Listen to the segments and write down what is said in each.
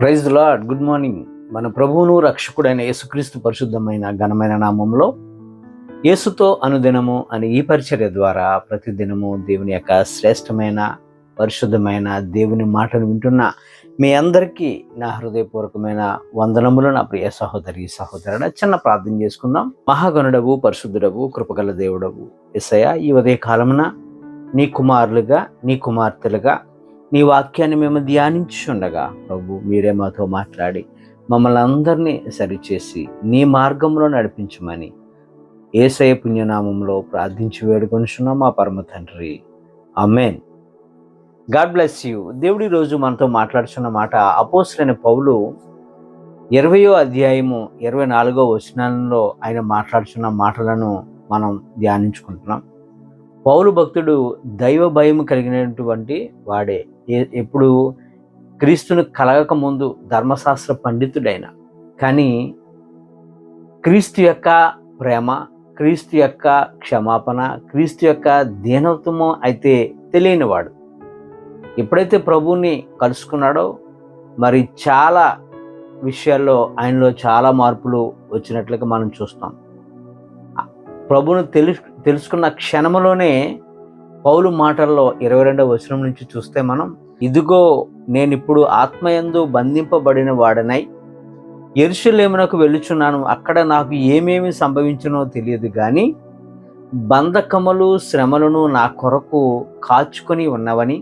Praise lord good morning. మన ప్రభువును రక్షకుడైన యేసుక్రీస్తు పరిశుద్ధమైన ఘనమైన నామంలో యేసుతో అనుదినము అని ఈ పరిచర్య ద్వారా ప్రతిదినము దేవుని యొక్క శ్రేష్టమైన పరిశుద్ధమైన దేవుని మాటను వింటున్న మీ అందరికీ నా హృదయపూర్వకమైన వందనములు నా ప్రియ సహోదరి సహోదరుడ చిన్న ప్రార్థన చేసుకుందాం. మహాగణుడవు పరిశుద్ధుడవు కృపగల దేవుడవు. ఎసయ ఈ ఉదయ కాలమున నీ కుమారులుగా నీ కుమార్తెలుగా నీ వాక్యాన్ని మేము ధ్యానించుండగా ప్రభు మీరే మాతో మాట్లాడి మమ్మల్ని అందరినీ సరిచేసి నీ మార్గంలో నడిపించమని ఏసయ పుణ్యనామంలో ప్రార్థించి వేడుకొనిచున్నాం మా పరమ తండ్రి. Amen God bless you. దేవుడి రోజు మనతో మాట్లాడుచున్న మాట అపోసరైన పౌలు ఇరవయో అధ్యాయము ఇరవై నాలుగో వచనంలో ఆయన మాట్లాడుచున్న మాటలను మనం ధ్యానించుకుంటున్నాం. పౌలు భక్తుడు దైవ భయం కలిగినటువంటి వాడే. ఎప్పుడు క్రీస్తును కలగక ముందు ధర్మశాస్త్ర పండితుడైన. కానీ క్రీస్తు యొక్క ప్రేమ క్రీస్తు యొక్క క్షమాపణ క్రీస్తు యొక్క దీనత్వము అయితే తెలియనివాడు. ఎప్పుడైతే ప్రభువుని కలుసుకున్నాడో మరి చాలా విషయాల్లో ఆయనలో చాలా మార్పులు వచ్చినట్లుగా మనం చూస్తాం. ప్రభువును తెలు తెలుసుకున్న క్షణంలోనే పౌలు మాటల్లో ఇరవై రెండవ వచనం నుంచి చూస్తే మనం ఇదిగో నేను ఇప్పుడు ఆత్మయందు బంధింపబడిన వాడనై ఎరుషులేమునకు వెళ్ళుచున్నాను. అక్కడ నాకు ఏమేమి సంభవించునో తెలియదు కానీ బంధకములు శ్రమలను నా కొరకు కాచుకొని ఉన్నవని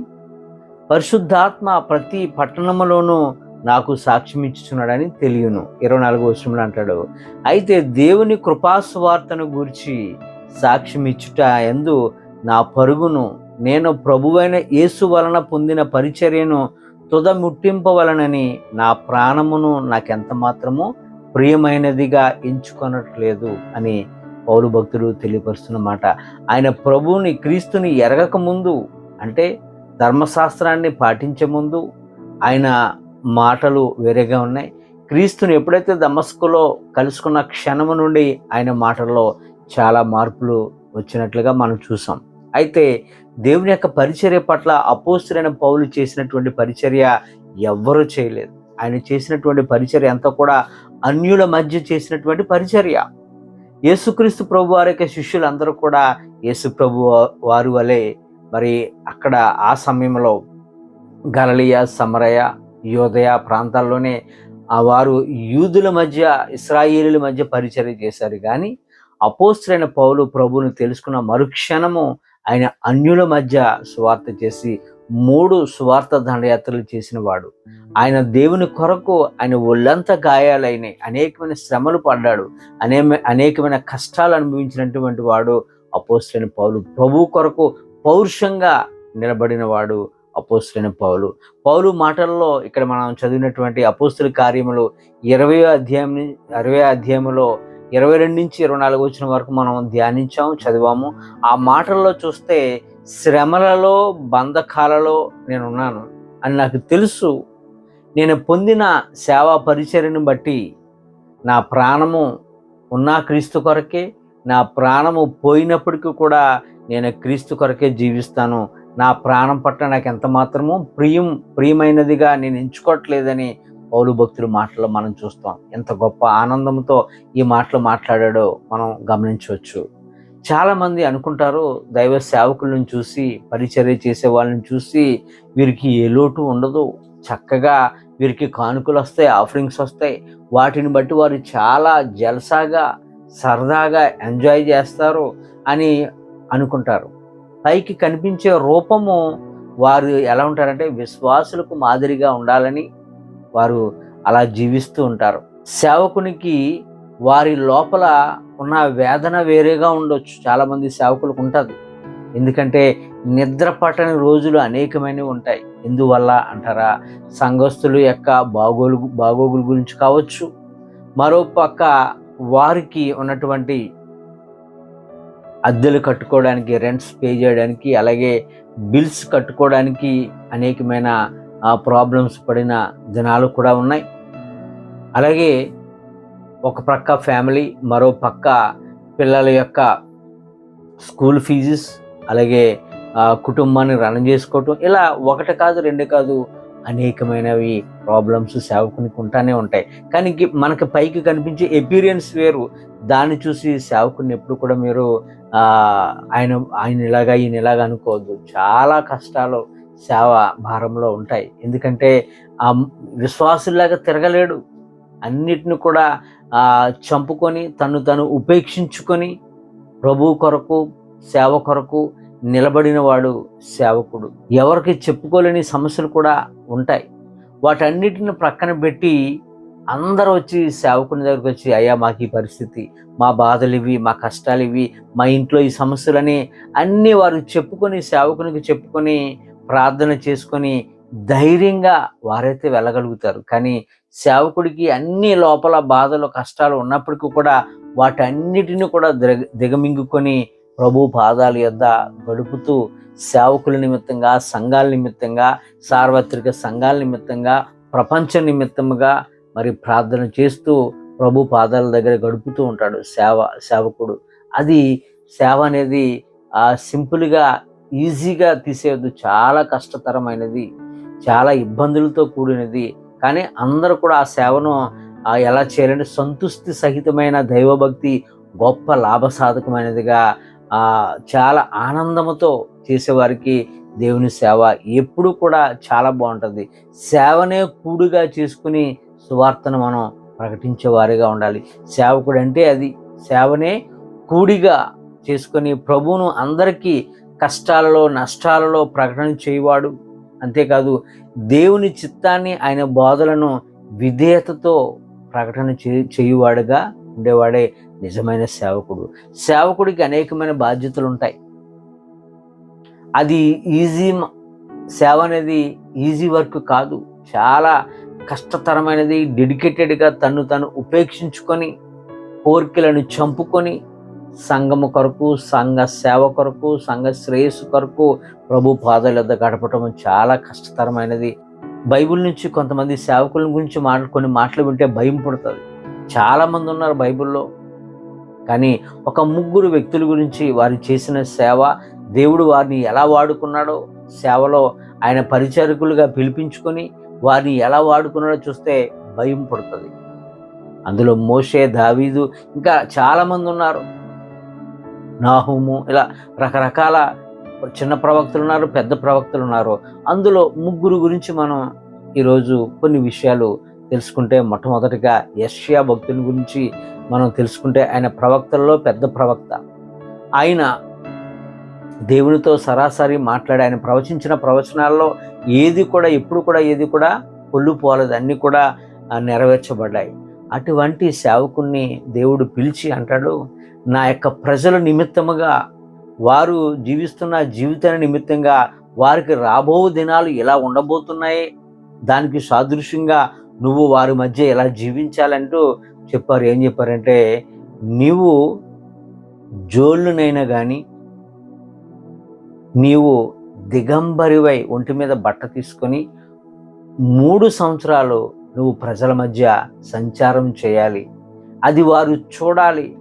పరిశుద్ధాత్మ ప్రతి పట్టణములోనూ నాకు సాక్ష్యం ఇచ్చుచున్నాడని తెలియను. ఇరవై నాలుగు వచనంలో అంటాడు అయితే దేవుని కృపాసువార్తను గూర్చి సాక్ష్యం ఇచ్చుట ఎందు నా పరుగును నేను ప్రభువైన యేసు వలన పొందిన పరిచర్యను తుద ముట్టింపవలనని నా ప్రాణమును నాకెంత మాత్రము ప్రియమైనదిగా ఎంచుకొనట్లేదు అని పౌరు భక్తుడు తెలియపరుస్తున్నమాట ఆయన ప్రభువుని క్రీస్తుని ఎరగక ముందు అంటే ధర్మశాస్త్రాన్ని పాటించే ముందు ఆయన మాటలు వేరేగా ఉన్నాయి. క్రీస్తుని ఎప్పుడైతే దమస్కులో కలుసుకున్న క్షణము నుండి ఆయన మాటల్లో చాలా మార్పులు వచ్చినట్లుగా మనం చూసాం. అయితే దేవుని యొక్క పరిచర్య పట్ల అపోస్తులైన పౌలు చేసినటువంటి పరిచర్య ఎవ్వరూ చేయలేదు. ఆయన చేసినటువంటి పరిచర్య అంతా కూడా అన్యుల మధ్య చేసినటువంటి పరిచర్య. యేసుక్రీస్తు ప్రభు వారి యొక్క శిష్యులందరూ కూడా యేసు ప్రభు వారి వలె మరి అక్కడ ఆ సమయంలో గలలియ సమరయ యోదయ ప్రాంతాల్లోనే ఆ వారు యూదుల మధ్య ఇస్రాయేలీల మధ్య పరిచర్య చేశారు. కానీ అపోస్తులైన పౌలు ప్రభువుని తెలుసుకున్న మరుక్షణము ఆయన అన్యుల మధ్య స్వార్థ చేసి మూడు స్వార్థ దండయాత్రలు చేసిన వాడు ఆయన దేవుని కొరకు ఆయన ఒళ్ళంతా గాయాలైనాయి అనేకమైన శ్రమలు పడ్డాడు. అనే అనేకమైన కష్టాలు అనుభవించినటువంటి వాడు అపోస్తులైన పౌలు. ప్రభు కొరకు పౌరుషంగా నిలబడిన వాడు అపోస్తులైన పౌలు. పౌలు మాటల్లో ఇక్కడ మనం చదివినటువంటి అపోస్తుల కార్యములు ఇరవై అధ్యాయం అరవై ఇరవై అధ్యాయంలో ఇరవై రెండు నుంచి ఇరవై నాలుగు వచ్చిన వరకు మనం ధ్యానించాము చదివాము. ఆ మాటల్లో చూస్తే శ్రమలలో బంధకాలలో నేను ఉన్నాను అని నాకు తెలుసు. నేను పొందిన సేవా పరిచర్ని బట్టి నా ప్రాణము ఉన్న క్రీస్తు కొరకే నా ప్రాణము పోయినప్పటికీ కూడా నేను క్రీస్తు కొరకే జీవిస్తాను. నా ప్రాణం పట్ల నాకు ఎంత మాత్రమో ప్రియం ప్రియమైనదిగా నేను ఎంచుకోవట్లేదని పౌలు భక్తుల మాటలు మనం చూస్తాం. ఎంత గొప్ప ఆనందంతో ఈ మాటలు మాట్లాడాడో మనం గమనించవచ్చు. చాలామంది అనుకుంటారు దైవ సేవకులను చూసి పరిచర్య చేసే వాళ్ళని చూసి వీరికి ఏ లోటు ఉండదు. చక్కగా వీరికి కానుకలు వస్తాయి ఆఫరింగ్స్ వస్తాయి. వాటిని బట్టి వారు చాలా జలసాగా సరదాగా ఎంజాయ్ చేస్తారు అని అనుకుంటారు. పైకి కనిపించే రూపము వారు ఎలా ఉంటారంటే విశ్వాసులకు మాదిరిగా ఉండాలని వారు అలా జీవిస్తూ ఉంటారు. సేవకునికి వారి లోపల ఉన్న వేదన వేరేగా ఉండొచ్చు. చాలామంది సేవకులకు ఉంటుంది. ఎందుకంటే నిద్ర పట్టని రోజులు అనేకమైనవి ఉంటాయి. ఎందువల్ల అంటారా? సంఘస్థుల యొక్క బాగోలు బాగోగుల గురించి కావచ్చు. మరో పక్క వారికి ఉన్నటువంటి అద్దెలు కట్టుకోవడానికి రెంట్స్ పే చేయడానికి అలాగే బిల్స్ కట్టుకోవడానికి అనేకమైన ప్రాబ్లమ్స్ పడిన దినాలు కూడా ఉన్నాయి. అలాగే ఒక ప్రక్క ఫ్యామిలీ మరో పక్క పిల్లల యొక్క స్కూల్ ఫీజెస్ అలాగే కుటుంబాన్ని రన్ చేసుకోవటం ఇలా ఒకటి కాదు రెండు కాదు అనేకమైనవి ప్రాబ్లమ్స్ సేవకునికి ఉంటానే ఉంటాయి. కానీ మనకి పైకి కనిపించే ఎపీరియన్స్ వేరు. దాన్ని చూసి సేవకుని ఎప్పుడు కూడా మీరు ఆయన ఆయన ఇలాగా ఈయన ఇలాగ అనుకోవద్దు. చాలా కష్టాలు సేవ భారంలో ఉంటాయి. ఎందుకంటే ఆ విశ్వాసులాగా తిరగలేడు. అన్నిటిని కూడా చంపుకొని తను తను ఉపేక్షించుకొని ప్రభు కొరకు సేవ కొరకు నిలబడినవాడు సేవకుడు. ఎవరికి చెప్పుకోలేని సమస్యలు కూడా ఉంటాయి. వాటన్నిటిని ప్రక్కన పెట్టి అందరూ వచ్చి సేవకుని దగ్గరికి వచ్చి అయ్యా మాకు ఈ పరిస్థితి మా బాధలు ఇవి మా కష్టాలు ఇవి మా ఇంట్లో ఈ సమస్యలని అన్నీ వారు చెప్పుకొని సేవకునికి చెప్పుకొని ప్రార్థన చేసుకొని ధైర్యంగా వారైతే వెళ్ళగలుగుతారు. కానీ సేవకుడికి అన్ని లోపల బాధలు కష్టాలు ఉన్నప్పటికీ కూడా వాటన్నిటిని కూడా దిగ దిగమింగుకొని ప్రభు పాదాల యొద్ద గడుపుతూ సేవకుల నిమిత్తంగా సంఘాల నిమిత్తంగా సార్వత్రిక సంఘాల నిమిత్తంగా ప్రపంచ నిమిత్తముగా మరి ప్రార్థన చేస్తూ ప్రభు పాదాల దగ్గర గడుపుతూ ఉంటాడు సేవ సేవకుడు. అది సేవ అనేది సింపుల్గా ఈజీగా తీసేయద్దు. చాలా కష్టతరమైనది. చాలా ఇబ్బందులతో కూడినది. కానీ అందరూ కూడా ఆ సేవను ఎలా చేయాలంటే సంతుష్టి సహితమైన దైవభక్తి గొప్ప లాభసాధకమైనదిగా చాలా ఆనందముతో చేసేవారికి దేవుని సేవ ఎప్పుడు కూడా చాలా బాగుంటుంది. సేవనే కూడుగా చేసుకుని సువార్తను మనం ప్రకటించేవారిగా ఉండాలి. సేవకుడు అంటే అది. సేవనే కూడిగా చేసుకొని ప్రభువును అందరికీ కష్టాలలో నష్టాలలో ప్రకటన చేయవాడు. అంతేకాదు దేవుని చిత్తాన్ని ఆయన బోధలను విధేయతతో ప్రకటన చేయువాడుగా ఉండేవాడే నిజమైన సేవకుడు. సేవకుడికి అనేకమైన బాధ్యతలు ఉంటాయి అది ఈజీ సేవ అనేది ఈజీ వర్క్ కాదు. చాలా కష్టతరమైనది డెడికేటెడ్గా తను తను ఉపేక్షించుకొని కోరికలను చంపుకొని సంఘము కొరకు సంఘ సేవ కొరకు సంఘ శ్రేయస్సు కొరకు ప్రభు పాదాల వద్ద గడపటం చాలా కష్టతరమైనది. బైబిల్ నుంచి కొంతమంది సేవకుల గురించి మాటలు కొన్ని మాటలు వింటే భయం పుడుతుంది. చాలామంది ఉన్నారు బైబిల్లో. కానీ ఒక ముగ్గురు వ్యక్తుల గురించి వారు చేసిన సేవ దేవుడు వారిని ఎలా వాడుకున్నాడో సేవలో ఆయన పరిచారకులుగా పిలిపించుకొని వారిని ఎలా వాడుకున్నాడో చూస్తే భయం పుడుతుంది. అందులో మోషే దావీదు ఇంకా చాలామంది ఉన్నారు. నాహుము ఇలా రకరకాల చిన్న ప్రవక్తలు ఉన్నారు పెద్ద ప్రవక్తలు ఉన్నారు అందులో ముగ్గురు గురించి మనం ఈరోజు కొన్ని విషయాలు తెలుసుకుంటే మొట్టమొదటిగా యష్యా భక్తుని గురించి మనం తెలుసుకుంటే ఆయన ప్రవక్తల్లో పెద్ద ప్రవక్త. ఆయన దేవునితో సరాసరి మాట్లాడి ఆయన ప్రవచించిన ప్రవచనాల్లో ఏది కూడా ఎప్పుడు కూడా ఏది కూడా కొల్లుపోలేదు. అన్నీ కూడా నెరవేర్చబడ్డాయి. అటువంటి సేవకుణ్ణి దేవుడు పిలిచి అంటాడు నా యొక్క ప్రజల నిమిత్తముగా వారు జీవిస్తున్న జీవితాన్ని నిమిత్తంగా వారికి రాబో దినాలు ఎలా ఉండబోతున్నాయి దానికి సాదృశ్యంగా నువ్వు వారి మధ్య ఎలా జీవించాలంటూ చెప్పారు. ఏం చెప్పారంటే నీవు జోళ్ళునైనా కానీ నీవు దిగంబరివై ఒంటి మీద బట్ట తీసుకొని మూడు సంవత్సరాలు నువ్వు ప్రజల మధ్య సంచారం చేయాలి. అది వారు చూడాలి.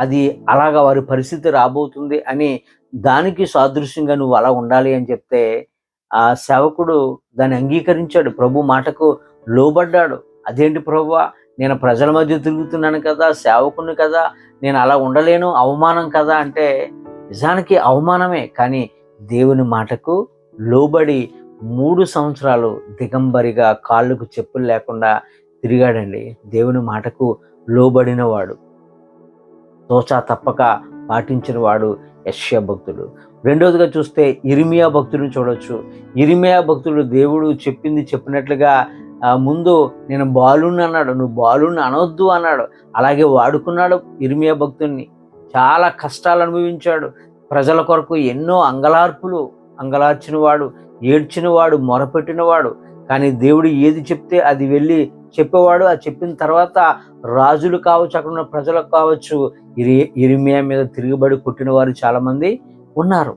అది అలాగా వారి పరిస్థితి రాబోతుంది అని దానికి సాదృశ్యంగా నువ్వు అలా ఉండాలి అని చెప్తే ఆ సేవకుడు దాన్ని అంగీకరించాడు. ప్రభు మాటకు లోబడ్డాడు. అదేంటి ప్రభు? నేను ప్రజల మధ్య తిరుగుతున్నాను కదా సేవకుని కదా నేను అలా ఉండలేను అవమానం కదా అంటే నిజానికి అవమానమే. కానీ దేవుని మాటకు లోబడి మూడు సంవత్సరాలు దిగంబరిగా కాళ్ళకు చెప్పులు లేకుండా తిరిగాడండి. దేవుని మాటకు లోబడినవాడు. తోచా తప్పక పాటించిన వాడు యష్యా భక్తుడు. రెండోదిగా చూస్తే ఇరిమియా భక్తుడిని చూడవచ్చు ఇరిమియా భక్తుడు దేవుడు చెప్పింది చెప్పినట్లుగా ముందు నేను బాలుని అన్నాడు నువ్వు బాలుని అనవద్దు అన్నాడు. అలాగే వాడుకున్నాడు ఇరిమియా భక్తుడిని చాలా కష్టాలు అనుభవించాడు. ప్రజల కొరకు ఎన్నో అంగలార్పులు అంగలార్చినవాడు ఏడ్చినవాడు మొరపెట్టినవాడు. కానీ దేవుడు ఏది చెప్తే అది వెళ్ళి చెప్పేవాడు అది చెప్పిన తర్వాత రాజులు కావచ్చు అక్కడ ఉన్న ప్రజలకు కావచ్చు ఇరి ఇరిమియా మీద తిరుగుబడి కొట్టిన వారు చాలామంది ఉన్నారు.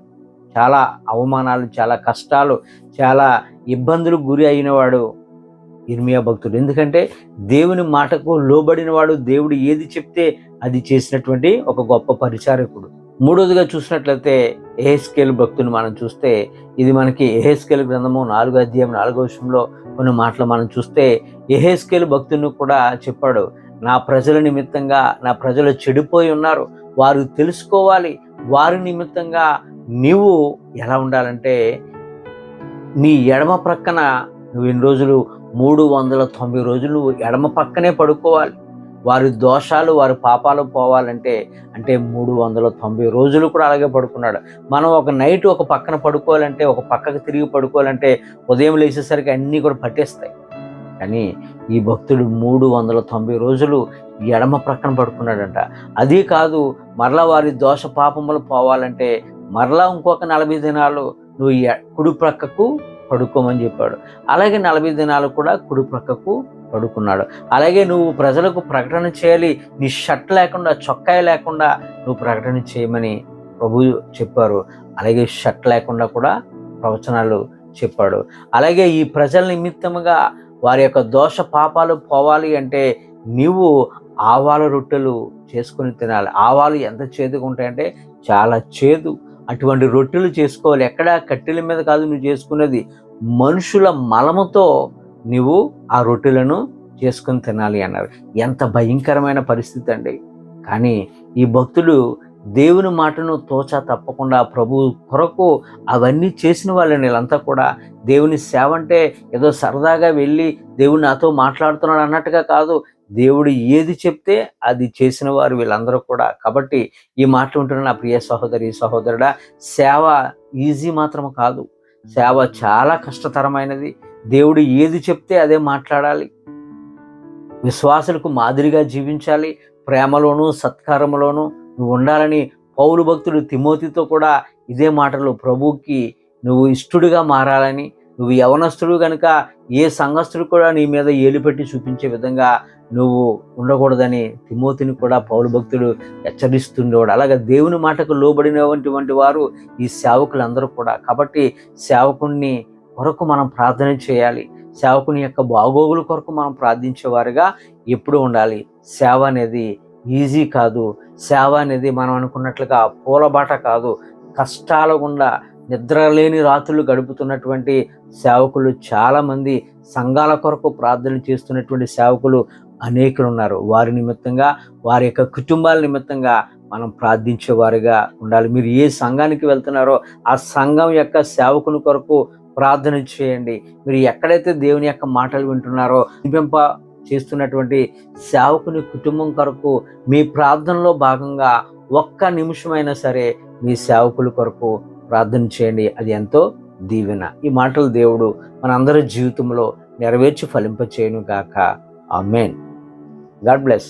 చాలా అవమానాలు చాలా కష్టాలు చాలా ఇబ్బందులకు గురి అయినవాడు ఇర్మియా భక్తుడు. ఎందుకంటే దేవుని మాటకు లోబడిన వాడు దేవుడు ఏది చెప్తే అది చేసినటువంటి ఒక గొప్ప పరిచారకుడు. మూడోదిగా చూసినట్లయితే ఏహెస్కేల్ భక్తుని మనం చూస్తే ఇది మనకి ఏహెస్కేల్ గ్రంథము నాలుగో అధ్యాయం నాలుగో విషయంలో కొన్ని మాటలు మనం చూస్తే ఎహెస్కేల్ భక్తుని కూడా చెప్పాడు నా ప్రజల నిమిత్తంగా నా ప్రజలు చెడిపోయి ఉన్నారు. వారు తెలుసుకోవాలి. వారి నిమిత్తంగా నీవు ఎలా ఉండాలంటే నీ ఎడమ ప్రక్కన నువ్వు ఎన్ని రోజులు మూడు వందల తొంభై రోజులు నువ్వు ఎడమ పక్కనే పడుకోవాలి. వారి దోషాలు వారి పాపాలు పోవాలంటే అంటే మూడు వందల తొంభై రోజులు కూడా అలాగే పడుకున్నాడు. మనం ఒక నైట్ ఒక పక్కన పడుకోవాలంటే ఒక పక్కకు తిరిగి పడుకోవాలంటే ఉదయం లేచేసరికి అన్నీ కూడా పట్టేస్తాయి. కానీ ఈ భక్తుడు మూడు వందల తొంభై రోజులు ఎడమ ప్రక్కన పడుకున్నాడంట. అది కాదు మరలా వారి దోష పాపములు పోవాలంటే మరలా ఇంకొక నలభై దినాలు నువ్వు కుడి ప్రక్కకు పడుకోమని చెప్పాడు. అలాగే నలభై దినాలు కూడా కుడి ప్రక్కకు పడుకున్నాడు. అలాగే నువ్వు ప్రజలకు ప్రకటన చేయాలి నీ షర్ట్ లేకుండా చొక్కా లేకుండా నువ్వు ప్రకటన చేయమని ప్రభు చెప్పారు. అలాగే షర్ట్ లేకుండా కూడా ప్రవచనాలు చెప్పాడు. అలాగే ఈ ప్రజల నిమిత్తముగా వారి యొక్క దోష పాపాలు పోవాలి అంటే నీవు ఆవాల రొట్టెలు చేసుకొని తినాలి. ఆవాలు ఎంత చేదుగా ఉంటాయంటే చాలా చేదు. అటువంటి రొట్టెలు చేసుకోవాలి. ఎక్కడ కట్టెల మీద కాదు నువ్వు చేసుకునేది. మనుషుల మలముతో నువ్వు ఆ రొట్టెలను చేసుకొని తినాలి అన్నారు. ఎంత భయంకరమైన పరిస్థితి అండి. కానీ ఈ భక్తుడు దేవుని మాటను తోచా తప్పకుండా ప్రభు కొరకు అవన్నీ చేసిన వాళ్ళని వీళ్ళంతా కూడా దేవుని సేవ అంటే ఏదో సరదాగా వెళ్ళి దేవుడు నాతో మాట్లాడుతున్నాడు అన్నట్టుగా కాదు. దేవుడు ఏది చెప్తే అది చేసిన వారు వీళ్ళందరూ కూడా. కాబట్టి ఈ మాట ఉంటున్న నా ప్రియ సహోదరి సహోదరుడా సేవ ఈజీ మాత్రం కాదు. సేవ చాలా కష్టతరమైనది. దేవుడు ఏది చెప్తే అదే మాట్లాడాలి. విశ్వాసులకు మాదిరిగా జీవించాలి. ప్రేమలోను సత్కారంలోను నువ్వు ఉండాలని పౌలు భక్తుడు తిమోతితో కూడా ఇదే మాటలు ప్రభువుకి నువ్వు ఇష్టడుగా మారాలని నువ్వు యవనస్తుడు కనుక ఏ సంఘస్థుడు కూడా నీ మీద ఏలుపెట్టి చూపించే విధంగా నువ్వు ఉండకూడదని తిమోతిని కూడా పౌరు భక్తుడు హెచ్చరిస్తుండేవాడు. అలాగే దేవుని మాటకు లోబడినటువంటి వారు ఈ సేవకులందరూ కూడా. కాబట్టి సేవకుణ్ణి కొరకు మనం ప్రార్థన చేయాలి. సేవకుని యొక్క బాగోగుల కొరకు మనం ప్రార్థించేవారుగా ఎప్పుడు ఉండాలి. సేవ అనేది ఈజీ కాదు. సేవ అనేది మనం అనుకున్నట్లుగా పూలబాట కాదు. కష్టాల గుండా నిద్రలేని రాత్రులు గడుపుతున్నటువంటి సేవకులు చాలామంది సంఘాల కొరకు ప్రార్థన చేస్తున్నటువంటి సేవకులు అనేకులు ఉన్నారు వారి నిమిత్తంగా వారి యొక్క కుటుంబాల నిమిత్తంగా మనం ప్రార్థించేవారిగా ఉండాలి. మీరు ఏ సంఘానికి వెళ్తున్నారో ఆ సంఘం యొక్క సేవకుని కొరకు ప్రార్థన చేయండి. మీరు ఎక్కడైతే దేవుని యొక్క మాటలు వింటున్నారో వినిపింప చేస్తున్నటువంటి సేవకుని కుటుంబం కొరకు మీ ప్రార్థనలో భాగంగా ఒక్క నిమిషమైనా సరే మీ సేవకుల కొరకు ప్రార్థన చేయండి. అది ఎంతో దీవెన. ఈ మాటలు దేవుడు మనందరి జీవితంలో నెరవేర్చి ఫలింపచేయను గాక మెయిన్ గాడ్ బ్లెస్